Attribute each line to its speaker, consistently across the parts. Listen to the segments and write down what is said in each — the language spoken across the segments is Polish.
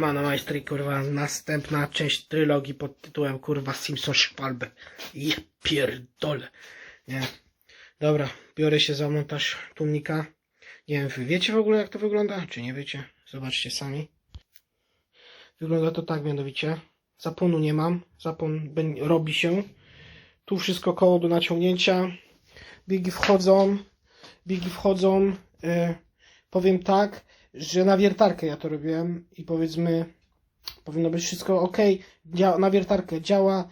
Speaker 1: Mano Majstry, kurwa, następna część trylogii pod tytułem, kurwa, Simpson Szwalbe. Je pierdole. Nie. Dobra, biorę się za montaż tłumnika. Nie wiem, wy wiecie w ogóle jak to wygląda, czy nie wiecie? Zobaczcie sami. Wygląda to tak mianowicie. Zapłonu nie mam. Zapłon bę- robi się. Tu wszystko koło do naciągnięcia. Bigi wchodzą. Bigi wchodzą. E, powiem tak, że na wiertarkę ja to robiłem i powiedzmy powinno być wszystko ok. Dzia- na wiertarkę działa.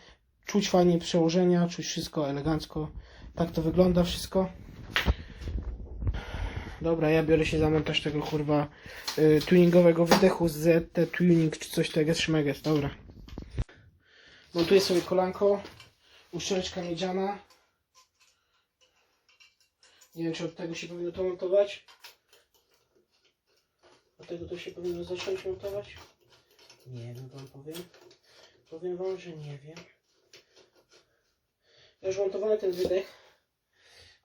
Speaker 1: Czuć fajnie przełożenia, czuć wszystko elegancko. Tak to wygląda wszystko. Dobra, ja biorę się za montaż tego kurwa y, tuningowego wydechu z ZT Tuning czy coś tego szmeges, dobra. Montuję sobie kolanko, uszczeleczka miedziana. Nie wiem, czy od tego się powinno to montować. Od tego to się powinno zacząć montować. Nie wiem, wam powiem. Powiem wam, że nie wiem. Ja już montowałem ten wydech.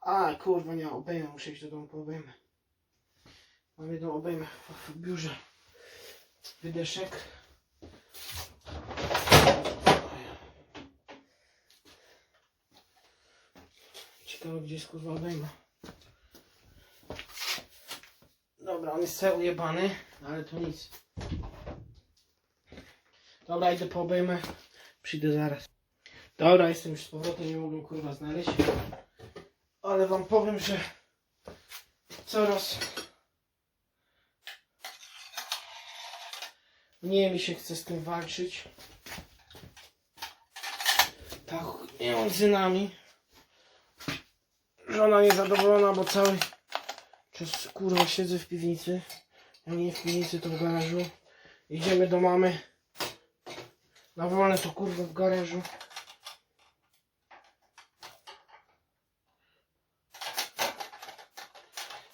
Speaker 1: A, kurwa, nie, obejmę, muszę iść do domu po obejmę. Mam jedną obejmę w, w biurze. Wydeszek. Ciekawe, gdzie jest kurwa obejma. Dobra, on jest cały ujebany, ale to nic. Dobra, idę po obejmę. Przyjdę zaraz. Dobra, jestem już z powrotem, nie mogłem kurwa znaleźć. Ale wam powiem, że coraz mniej mi się chce z tym walczyć. Tak, między nami. Żona niezadowolona, bo cały kurwa siedzę w piwnicy. Jak nie w piwnicy, to w garażu. Idziemy do mamy. Na wolne to kurwa w garażu.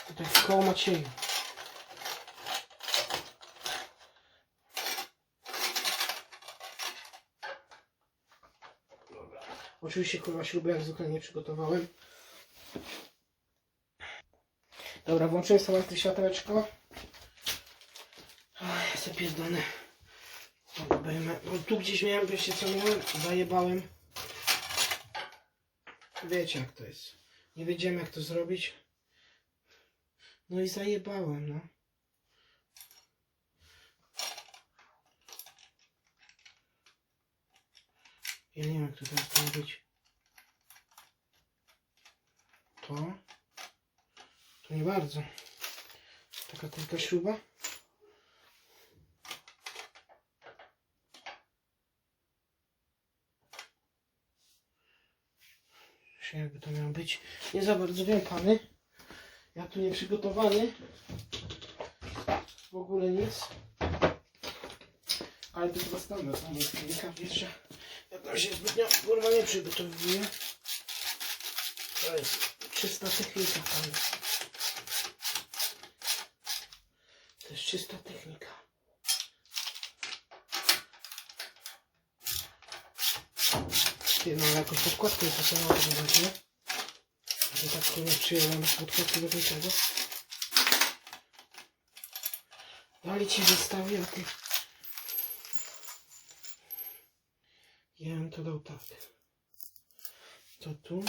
Speaker 1: Tutaj w koło Macieju. Oczywiście kurwa śruby jak zwykle nie przygotowałem. Dobra, włączyłem sobie to światełeczko. Jestem pierdolony. Dobra, obejmę. No, tu gdzieś miałem, wiecie co miałem? Zajebałem. Wiecie jak to jest. Nie wiedziałem jak to zrobić. No i zajebałem, no. Ja nie wiem, jak to teraz być. To. Nie bardzo. Taka tylko śruba. Jakby to miało być. Nie za bardzo wiem, pany. Ja tu nie przygotowany. W ogóle nic. Ale to chyba standard wiesz, że ja tam się zbytnio kurwa nie przygotowuję. To jest czysta technika, panie. To jest czysta technika. Ty, no ale jakąś podkładkę to samo będzie. Że tak kurwa przyjąłem podkładkę do niczego. Dali ci wystawię, a ty... Ja bym to dał tak. To tu.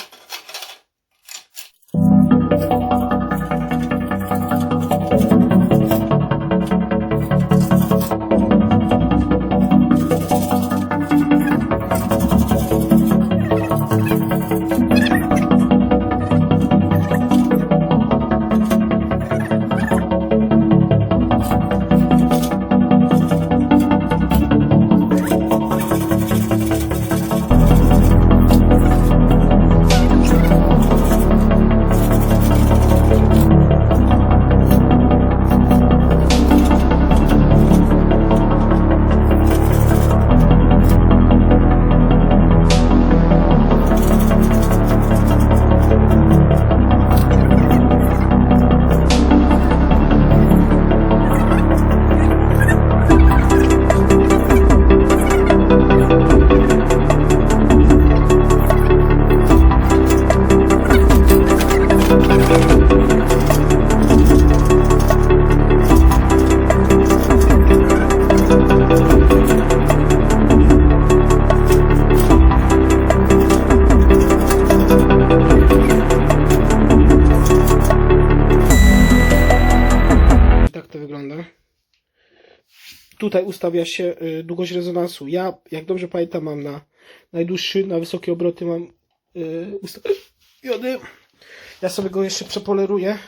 Speaker 1: Tutaj ustawia się y, długość rezonansu. Ja, jak dobrze pamiętam, mam na najdłuższy, na wysokie obroty mam y, ustawiony. Ja sobie go jeszcze przepoleruję.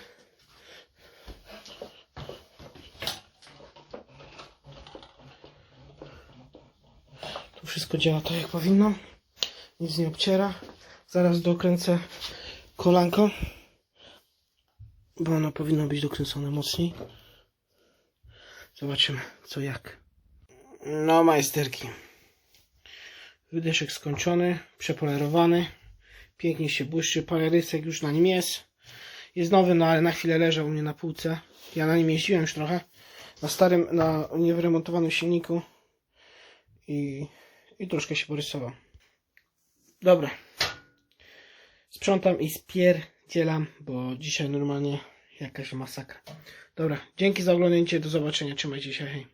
Speaker 1: Tu wszystko działa tak jak powinno. Nic nie obciera. Zaraz dokręcę kolanko. Bo ono powinno być dokręcone mocniej. Zobaczymy co jak. No majsterki. Wydeszek skończony, przepolerowany. Pięknie się błyszczy. Parę rysek już na nim jest. Jest nowy, no ale na chwilę leżał u mnie na półce. Ja na nim jeździłem już trochę. Na starym, na niewyremontowanym silniku. I, i troszkę się porysował. Dobra. Sprzątam i spierdzielam, bo dzisiaj normalnie jakaś masakra. Dobra, dzięki za oglądnięcie, do zobaczenia, trzymajcie się, hej.